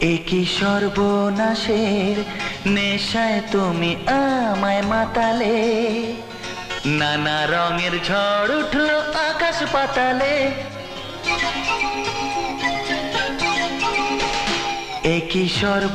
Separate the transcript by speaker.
Speaker 1: একই সর্বনাশের নেশায় তুমি আমায় মাতালে। নানা রঙের ঝড় উঠল আকাশ পাতালে। একই সর্ব